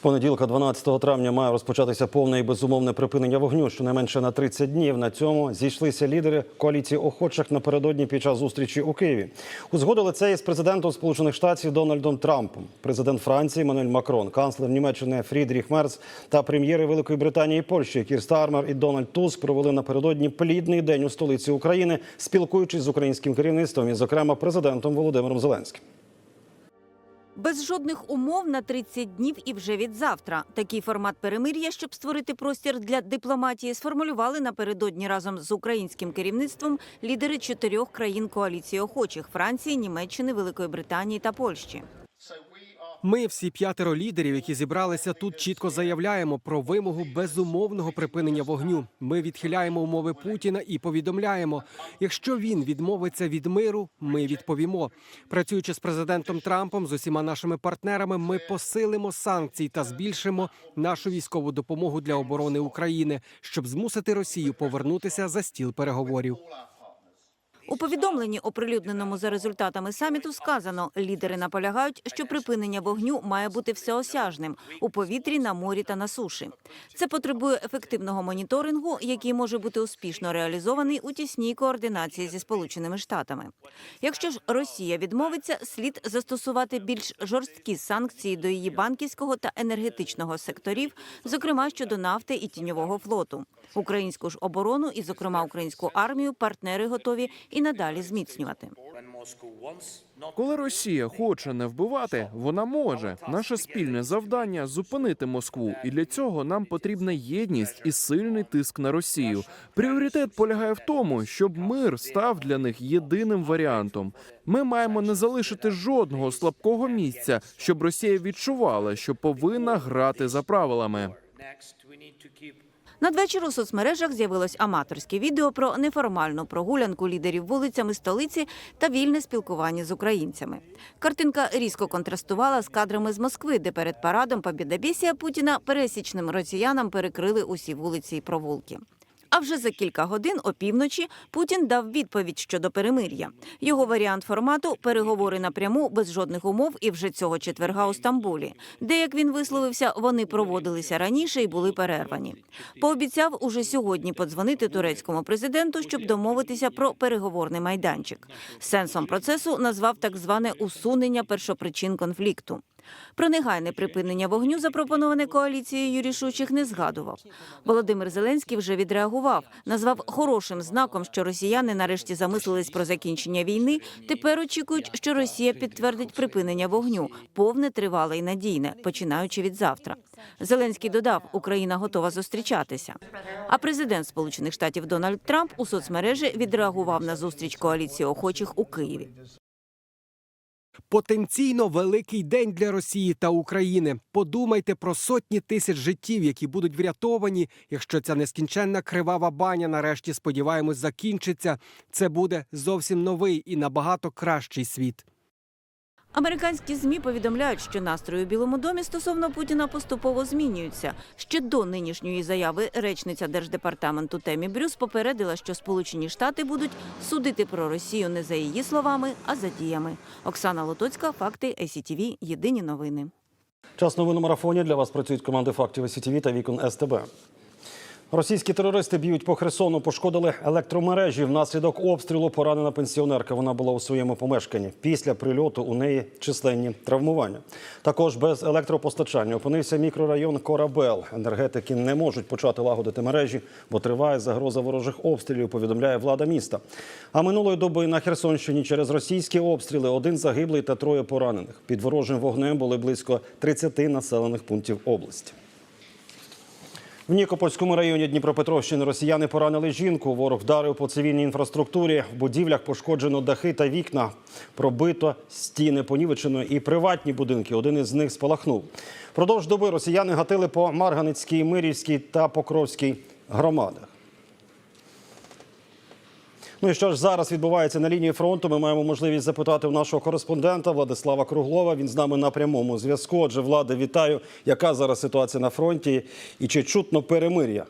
З понеділка, 12 травня, має розпочатися повне і безумовне припинення вогню, щонайменше на 30 днів. На цьому зійшлися лідери коаліції охочих напередодні під час зустрічі у Києві. Узгодили це із президентом Сполучених Штатів Дональдом Трампом, президент Франції Мануель Макрон, канцлер Німеччини Фрідріх Мерц та прем'єри Великої Британії і Польщі Кір Стармер і Дональд Туск провели напередодні плідний день у столиці України, спілкуючись з українським керівництвом і, зокрема, президентом Володимиром Зеленським. Без жодних умов на 30 днів і вже від завтра. Такий формат перемир'я, щоб створити простір для дипломатії, сформулювали напередодні разом з українським керівництвом лідери чотирьох країн коаліції охочих Франції, Німеччини, Великої Британії та Польщі. Ми, всі п'ятеро лідерів, які зібралися тут, чітко заявляємо про вимогу безумовного припинення вогню. Ми відхиляємо умови Путіна і повідомляємо, якщо він відмовиться від миру, ми відповімо. Працюючи з президентом Трампом, з усіма нашими партнерами, ми посилимо санкції та збільшимо нашу військову допомогу для оборони України, щоб змусити Росію повернутися за стіл переговорів. У повідомленні, оприлюдненому за результатами саміту, сказано, лідери наполягають, що припинення вогню має бути всеосяжним у повітрі, на морі та на суші. Це потребує ефективного моніторингу, який може бути успішно реалізований у тісній координації зі Сполученими Штатами. Якщо ж Росія відмовиться, слід застосувати більш жорсткі санкції до її банківського та енергетичного секторів, зокрема щодо нафти і тіньового флоту. Українську ж оборону і, зокрема, українську армію партнери готові і надалі зміцнювати. Коли Росія хоче не вбивати, вона може. Наше спільне завдання зупинити Москву, і для цього нам потрібна єдність і сильний тиск на Росію. Пріоритет полягає в тому, щоб мир став для них єдиним варіантом. Ми маємо не залишити жодного слабкого місця, щоб Росія відчувала, що повинна грати за правилами. Надвечір у соцмережах з'явилось аматорське відео про неформальну прогулянку лідерів вулицями столиці та вільне спілкування з українцями. Картинка різко контрастувала з кадрами з Москви, де перед парадом побідабісія Путіна пересічним росіянам перекрили усі вулиці і провулки. А вже за кілька годин опівночі Путін дав відповідь щодо перемир'я. Його варіант формату переговори напряму без жодних умов і вже цього четверга у Стамбулі, де, як він висловився, вони проводилися раніше і були перервані. Пообіцяв уже сьогодні подзвонити турецькому президенту, щоб домовитися про переговорний майданчик. Сенсом процесу назвав так зване усунення першопричин конфлікту. Про негайне припинення вогню, запропоноване коаліцією рішучих, не згадував. Володимир Зеленський вже відреагував, назвав хорошим знаком, що росіяни нарешті замислились про закінчення війни. Тепер очікують, що Росія підтвердить припинення вогню, повне, тривале і надійне, починаючи від завтра. Зеленський додав, Україна готова зустрічатися. А президент Сполучених Штатів Дональд Трамп у соцмережі відреагував на зустріч коаліції охочих у Києві. Потенційно великий день для Росії та України. Подумайте про сотні тисяч життів, які будуть врятовані, якщо ця нескінченна кривава баня нарешті сподіваємось закінчиться. Це буде зовсім новий і набагато кращий світ. Американські змі повідомляють, що настрої у Білому домі стосовно Путіна поступово змінюються. Ще до нинішньої заяви речниця держдепартаменту Темі Брюс попередила, що Сполучені Штати будуть судити про Росію не за її словами, а за діями. Оксана Лотоцька, факти ЕСІТІВІ. Єдині новини. Час новин у марафоні для вас працюють команди фактів СІТВ та вікон СТБ. Російські терористи б'ють по Херсону, пошкодили електромережі. Внаслідок обстрілу поранена пенсіонерка. Вона була у своєму помешканні. Після прильоту у неї численні травмування. Також без електропостачання опинився мікрорайон Корабел. Енергетики не можуть почати лагодити мережі, бо триває загроза ворожих обстрілів. Повідомляє влада міста. А минулої доби на Херсонщині через російські обстріли один загиблий та троє поранених. Під ворожим вогнем були близько 30 населених пунктів області. В Нікопольському районі Дніпропетровщини росіяни поранили жінку. Ворог вдарив по цивільній інфраструктурі. В будівлях пошкоджено дахи та вікна. Пробито стіни понівечено і приватні будинки. Один із них спалахнув. Продовж доби росіяни гатили по Марганицькій, Мирівській та Покровській громадах. Ну і що ж зараз відбувається на лінії фронту? Ми маємо можливість запитати у нашого кореспондента Владислава Круглова. Він з нами на прямому зв'язку. Отже, Влади, вітаю. Яка зараз ситуація на фронті і чи чутно перемир'я?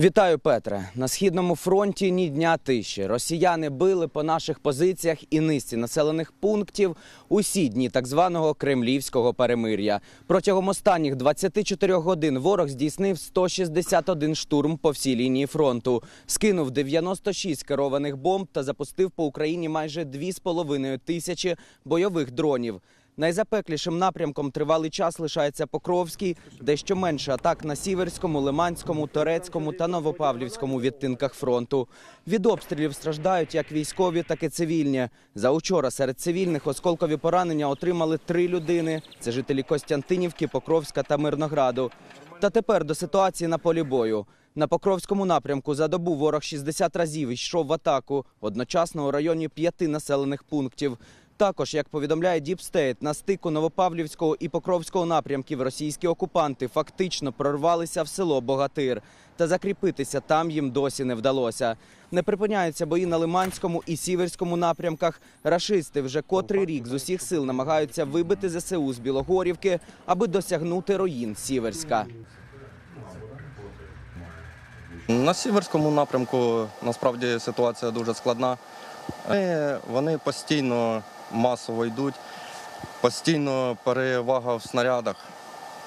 Вітаю, Петре. На східному фронті ні дня тиші. Росіяни били по наших позиціях і низці населених пунктів усі дні так званого кремлівського перемир'я. Протягом останніх 24 годин ворог здійснив 161 штурм по всій лінії фронту, скинув 96 керованих бомб та запустив по Україні майже 2,5 тисячі бойових дронів. Найзапеклішим напрямком тривалий час лишається Покровський, дещо менше атак на Сіверському, Лиманському, Торецькому та Новопавлівському відтинках фронту. Від обстрілів страждають як військові, так і цивільні. За учора серед цивільних осколкові поранення отримали три людини. Це жителі Костянтинівки, Покровська та Мирнограду. Та тепер до ситуації на полі бою. На Покровському напрямку за добу ворог 60 разів йшов в атаку, одночасно у районі п'яти населених пунктів. Також, як повідомляє Діпстейт, на стику Новопавлівського і Покровського напрямків російські окупанти фактично прорвалися в село Богатир. Та закріпитися там їм досі не вдалося. Не припиняються бої на Лиманському і Сіверському напрямках. Рашисти вже котрий рік з усіх сил намагаються вибити ЗСУ з Білогорівки, аби досягнути руїн Сіверська. На сіверському напрямку насправді ситуація дуже складна. Вони, постійно масово йдуть, постійно перевага в снарядах.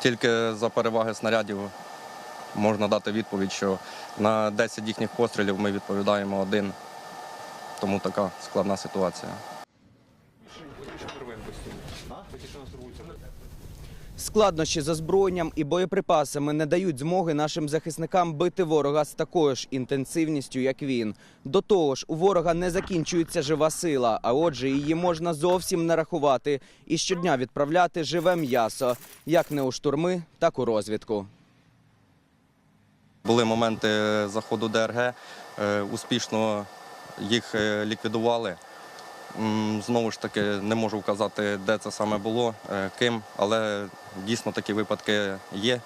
Тільки за переваги снарядів можна дати відповідь, що на 10 їхніх пострілів ми відповідаємо один. Тому така складна ситуація. Складнощі з озброєнням і боєприпасами не дають змоги нашим захисникам бити ворога з такою ж інтенсивністю, як він. До того ж, у ворога не закінчується жива сила, а отже, її можна зовсім не рахувати і щодня відправляти живе м'ясо, як не у штурми, так у розвідку. Були моменти заходу ДРГ, е, успішно їх е, ліквідували. Знову ж таки, не можу вказати, де це саме було, е, ким, але дійсно такі випадки є.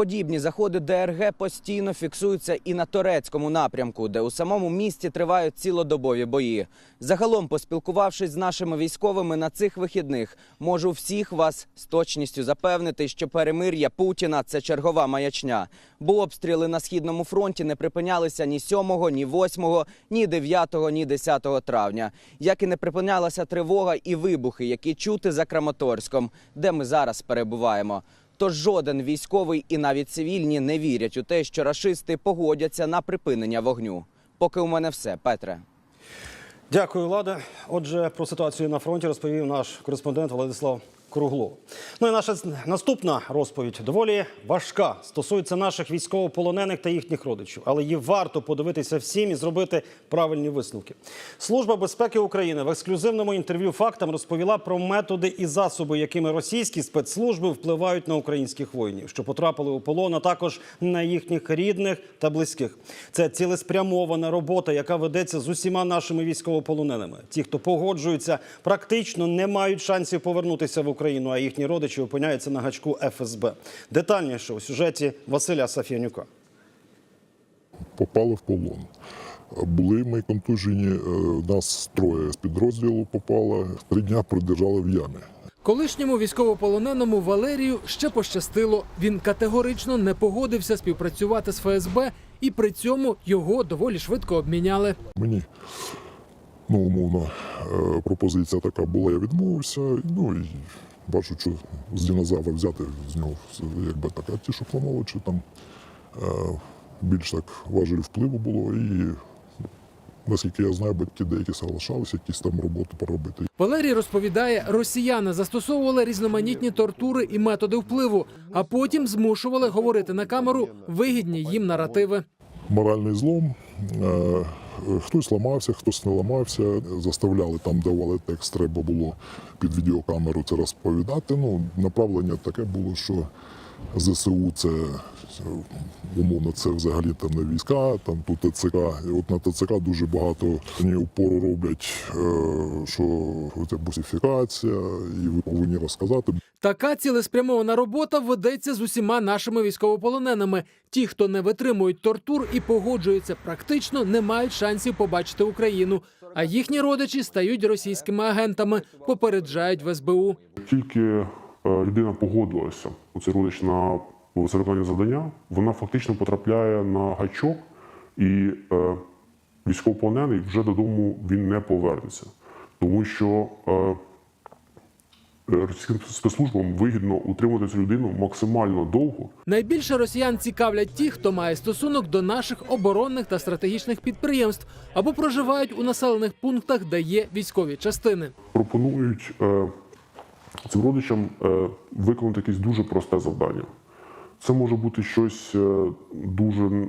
Подібні заходи ДРГ постійно фіксуються і на турецькому напрямку, де у самому місті тривають цілодобові бої. Загалом, поспілкувавшись з нашими військовими на цих вихідних, можу всіх вас з точністю запевнити, що перемир'я Путіна це чергова маячня. Бо обстріли на східному фронті не припинялися ні 7, ні 8, ні 9, ні 10 травня. Як і не припинялася тривога і вибухи, які чути за Краматорськом, де ми зараз перебуваємо. Тож жоден військовий і навіть цивільні не вірять у те, що рашисти погодяться на припинення вогню. Поки у мене все, Петре. Дякую, Лада. Отже, про ситуацію на фронті розповів наш кореспондент Владислав Круглов. Ну і наша наступна розповідь доволі важка. Стосується наших військовополонених та їхніх родичів, але її варто подивитися всім і зробити правильні висновки. Служба безпеки України в ексклюзивному інтерв'ю фактам розповіла про методи і засоби, якими російські спецслужби впливають на українських воїнів, що потрапили у полон, а також на їхніх рідних та близьких. Це цілеспрямована робота, яка ведеться з усіма нашими військовополоненими. Ті, хто погоджуються, практично не мають шансів повернутися в Україну, а їхні родичі опиняються на гачку ФСБ. Детальніше у сюжеті Василя Сафіянюка. попали в полон. Були ми контужені, е, нас троє з підрозділу попало, три дня продержали в ямі. Колишньому військовополоненому Валерію ще пощастило. Він категорично не погодився співпрацювати з ФСБ, і при цьому його доволі швидко обміняли. Мені, ну, умовно, е, пропозиція така була, я відмовився. Ну і бачу, що з динозавра взяти з нього якби так, а ті, що помолодші, там е, більш так важель впливу було. І наскільки я знаю, батьки деякі залишалися, якісь там роботи поробити. Валерій розповідає, росіяни застосовували різноманітні тортури і методи впливу, а потім змушували говорити на камеру вигідні їм наративи. моральний злом. Хтось ламався, хтось не ламався. Заставляли там, давали текст, треба було під відеокамеру це розповідати. Ну, направлення таке було, що ЗСУ це е, умовно, це взагалі там не війська, там тут ТЦК. І от на ТЦК дуже багато вони упору роблять, е, що це бусифікація, і ви повинні розказати. Така цілеспрямована робота ведеться з усіма нашими військовополоненими. Ті, хто не витримують тортур і погоджуються, практично не мають шансів побачити Україну. А їхні родичі стають російськими агентами, попереджають в СБУ. Тільки людина погодилася, оцей родич на виконання завдання, вона фактично потрапляє на гачок, і е, військовополонений вже додому він не повернеться, тому що е, російським спецслужбам вигідно утримувати цю людину максимально довго, Найбільше росіян цікавлять ті, хто має стосунок до наших оборонних та стратегічних підприємств або проживають у населених пунктах, де є військові частини. пропонують е, цим родичам е, виконати якесь дуже просте завдання. Це може бути щось е, дуже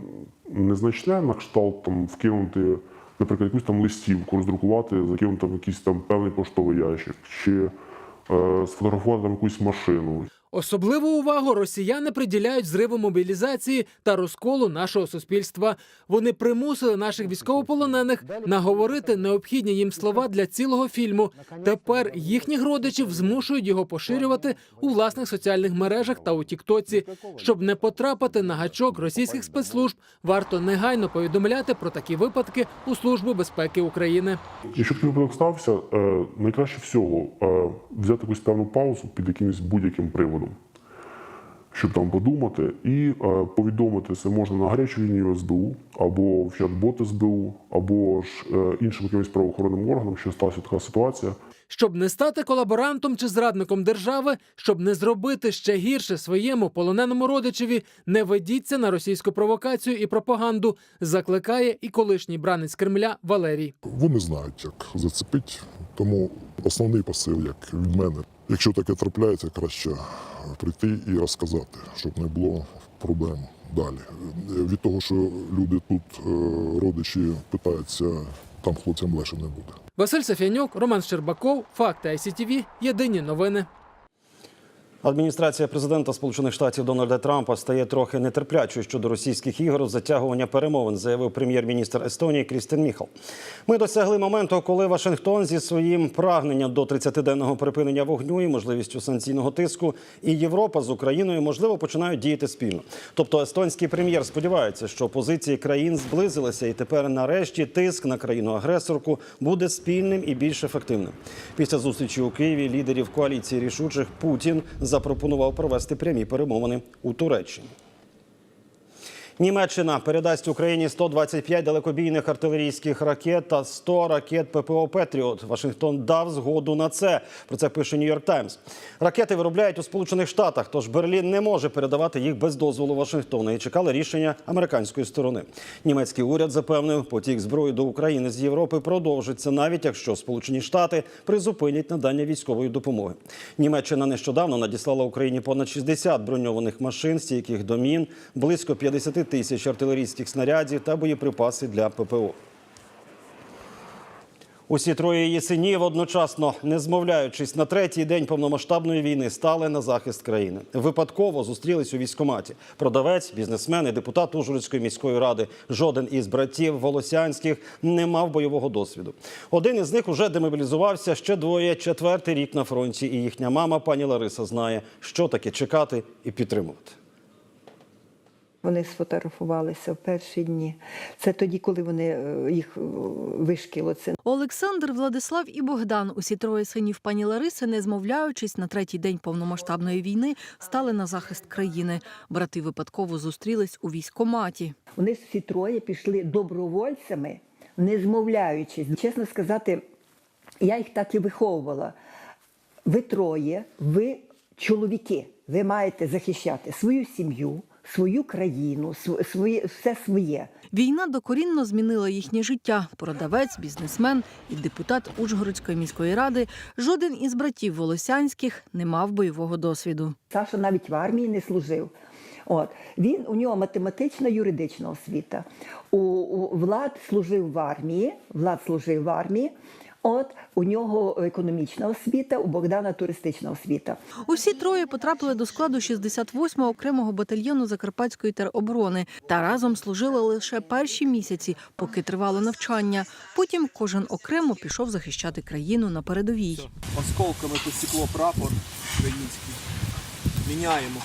незначне, на кшталт там вкинути, наприклад, якусь там листівку, роздрукувати, закинути там якийсь там певний поштовий ящик, чи е, сфотографувати там якусь машину. Особливу увагу росіяни приділяють зриву мобілізації та розколу нашого суспільства. Вони примусили наших військовополонених наговорити необхідні їм слова для цілого фільму. Тепер їхніх родичів змушують його поширювати у власних соціальних мережах та у Тіктоці. Щоб не потрапити на гачок російських спецслужб, варто негайно повідомляти про такі випадки у службу безпеки України. Якщо такий випадок стався, е, найкраще всього е, взяти якусь певну паузу під якимось будь-яким приводом, щоб там подумати, і е, повідомити це можна на гарячу лінію СБУ, або в чат-бот СБУ, або ж е, іншим якимось правоохоронним органам, що сталася така ситуація. Щоб не стати колаборантом чи зрадником держави, щоб не зробити ще гірше своєму полоненому родичеві, не ведіться на російську провокацію і пропаганду, закликає і колишній бранець Кремля Валерій. Вони знають, як зацепити. Тому основний посил, як від мене, якщо таке трапляється, краще прийти і розказати, щоб не було проблем далі. Від того, що люди тут, е, родичі, питаються, там хлопцям легше не буде. Василь Сафянюк, Роман Щербаков, Факти ICTV, Єдині новини. Адміністрація президента Сполучених Штатів Дональда Трампа стає трохи нетерплячою щодо російських ігор затягування перемовин, заявив прем'єр-міністр Естонії Крістен Міхал. Ми досягли моменту, коли Вашингтон зі своїм прагненням до 30-денного припинення вогню і можливістю санкційного тиску, і Європа з Україною можливо починають діяти спільно. Тобто естонський прем'єр сподівається, що позиції країн зблизилися, і тепер нарешті тиск на країну-агресорку буде спільним і більш ефективним. Після зустрічі у Києві лідерів коаліції рішучих Путін запропонував провести прямі перемовини у Туреччині. Німеччина передасть Україні 125 далекобійних артилерійських ракет та 100 ракет ППО Петріот. Вашингтон дав згоду на це. Про це пише Нью-Йорк Таймс. Ракети виробляють у Сполучених Штатах, тож Берлін не може передавати їх без дозволу Вашингтона і чекали рішення американської сторони. Німецький уряд запевнив, потік зброї до України з Європи продовжиться, навіть якщо Сполучені Штати призупинять надання військової допомоги. Німеччина нещодавно надіслала Україні понад 60 броньованих машин, стійких до мін, близько 50 тисяч артилерійських снарядів та боєприпаси для ППО. Усі троє її синів одночасно, не змовляючись на третій день повномасштабної війни, стали на захист країни. Випадково зустрілись у військкоматі. Продавець, бізнесмен і депутат Ужгородської міської ради. Жоден із братів Волосянських не мав бойового досвіду. Один із них уже демобілізувався. Ще двоє четвертий рік на фронті. І їхня мама, пані Лариса, знає, що таке чекати і підтримувати. Вони сфотографувалися в перші дні. Це тоді, коли вони е, їх е, вишкіло. Це Олександр, Владислав і Богдан, усі троє синів пані Лариси, не змовляючись на третій день повномасштабної війни, стали на захист країни. Брати випадково зустрілись у військкоматі. вони всі троє пішли добровольцями, не змовляючись. Чесно сказати, я їх так і виховувала. Ви троє, ви чоловіки, ви маєте захищати свою сім'ю, свою країну, своє, все своє. Війна докорінно змінила їхнє життя. Продавець, бізнесмен і депутат Ужгородської міської ради. Жоден із братів Волосянських не мав бойового досвіду. Саша навіть в армії не служив. От він у нього математична юридична освіта. У, у Влад служив в армії. Влад служив в армії. От у нього економічна освіта, у Богдана туристична освіта. Усі троє потрапили до складу 68-го окремого батальйону Закарпатської тероборони та разом служили лише перші місяці, поки тривало навчання. Потім кожен окремо пішов захищати країну на передовій. Осколками посікло прапор український. Міняємо.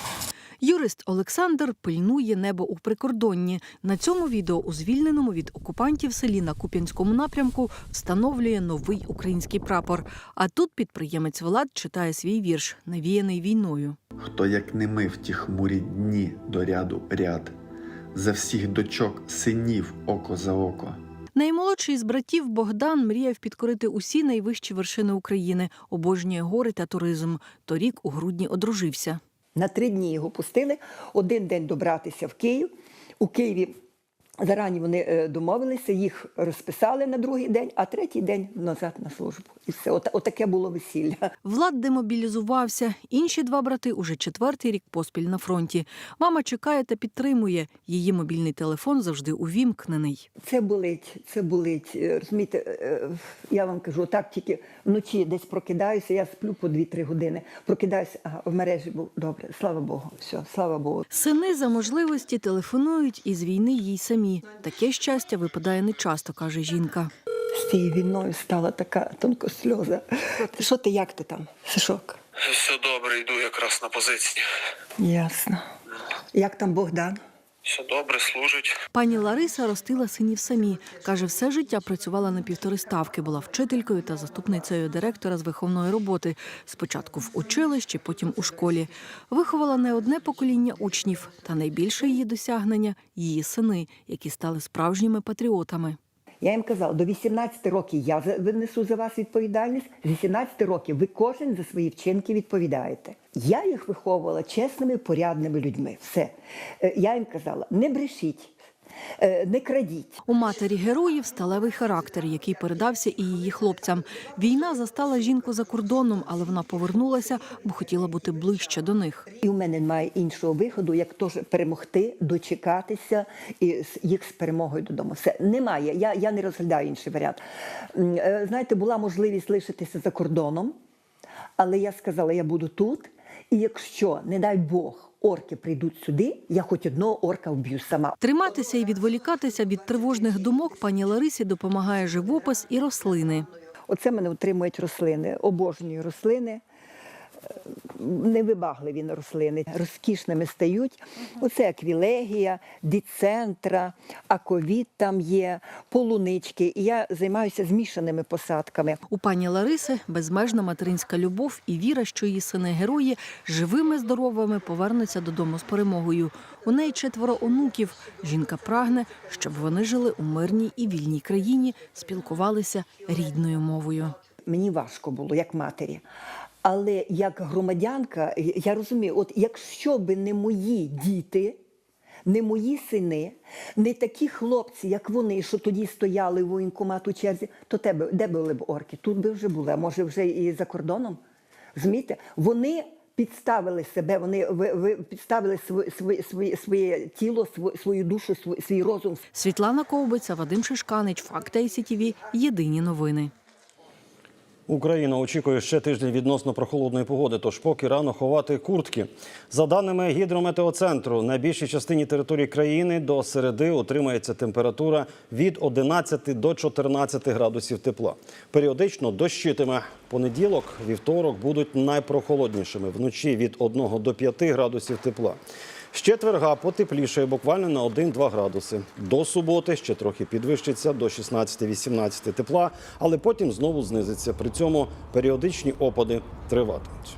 Юрист Олександр пильнує небо у прикордонні. На цьому відео у звільненому від окупантів селі на Куп'янському напрямку встановлює новий український прапор. А тут підприємець Влад читає свій вірш, навіяний війною. Хто як не ми в ті хмурі дні до ряду ряд, за всіх дочок синів око за око. Наймолодший з братів Богдан мріяв підкорити усі найвищі вершини України, обожнює гори та туризм. Торік у грудні одружився. На три дні його пустили, один день добратися в Київ. У Києві зарані вони е, домовилися, їх розписали на другий день, а третій день назад на службу. І все. От, отаке було весілля. Влад демобілізувався. Інші два брати уже четвертий рік поспіль на фронті. Мама чекає та підтримує. Її мобільний телефон завжди увімкнений. Це болить, це болить. Е, Розумієте, е, я вам кажу, так тільки вночі десь прокидаюся, я сплю по 2-3 години. Прокидаюся, ага, в мережі був добре, слава Богу, все, слава Богу. Сини за можливості телефонують із війни їй самі. Таке щастя випадає нечасто, каже жінка. З цією війною стала така тонко сльоза. Що ти, як ти там, Сашок? Все добре, йду якраз на позиції. Ясно. Як там Богдан? Все добре, служить. Пані Лариса ростила синів самі. Каже, все життя працювала на півтори ставки, була вчителькою та заступницею директора з виховної роботи. Спочатку в училищі, потім у школі. Виховала не одне покоління учнів, та найбільше її досягнення її сини, які стали справжніми патріотами. Я їм казала, до 18 років я винесу за вас відповідальність, з 18 років ви кожен за свої вчинки відповідаєте. Я їх виховувала чесними, порядними людьми. Все. Е, Я їм казала, не брешіть, не крадіть. У матері героїв сталевий характер, який передався і її хлопцям. Війна застала жінку за кордоном, але вона повернулася, бо хотіла бути ближче до них. І в мене немає іншого виходу, як теж перемогти, дочекатися і їх з перемогою додому. Все немає. Я, я не розглядаю інший варіант. Е, Знаєте, була можливість лишитися за кордоном, але я сказала, я буду тут. І якщо, не дай Бог, орки прийдуть сюди, я хоч одного орка вб'ю сама. Триматися і відволікатися від тривожних думок пані Ларисі допомагає живопис і рослини. Оце мене утримують рослини. Обожнюю рослини. Невибагливі рослини, розкішними стають. Оце аквілегія, діцентра, аковіт там є, полунички. І я займаюся змішаними посадками. У пані Лариси безмежна материнська любов і віра, що її сини герої живими, здоровими повернуться додому з перемогою. У неї четверо онуків. Жінка прагне, щоб вони жили у мирній і вільній країні, спілкувалися рідною мовою. Мені важко було як матері. Але як громадянка, я розумію, от якщо би не мої діти, не мої сини, не такі хлопці, як вони, що тоді стояли в воєнкомату черзі, то тебе, де були б орки? Тут би вже були, а може вже і за кордоном. Розумієте? Вони підставили себе, вони ви, ви підставили своє, своє, своє, своє тіло, свою, душу, свій розум, Світлана Ковбиця, Вадим Шишканич, Факт ICTV. Єдині новини. Україна очікує ще тиждень відносно прохолодної погоди, тож поки рано ховати куртки. За даними гідрометеоцентру, на більшій частині території країни до середи отримається температура від 11 до 14 градусів тепла. Періодично дощитиме. Понеділок, вівторок будуть найпрохолоднішими. Вночі від 1 до 5 градусів тепла. З четверга потеплішає буквально на 1-2 градуси. До суботи ще трохи підвищиться до 16-18 тепла, але потім знову знизиться. При цьому періодичні опади триватимуть.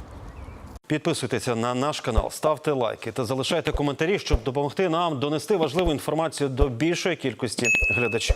Підписуйтеся на наш канал, ставте лайки та залишайте коментарі, щоб допомогти нам донести важливу інформацію до більшої кількості глядачів.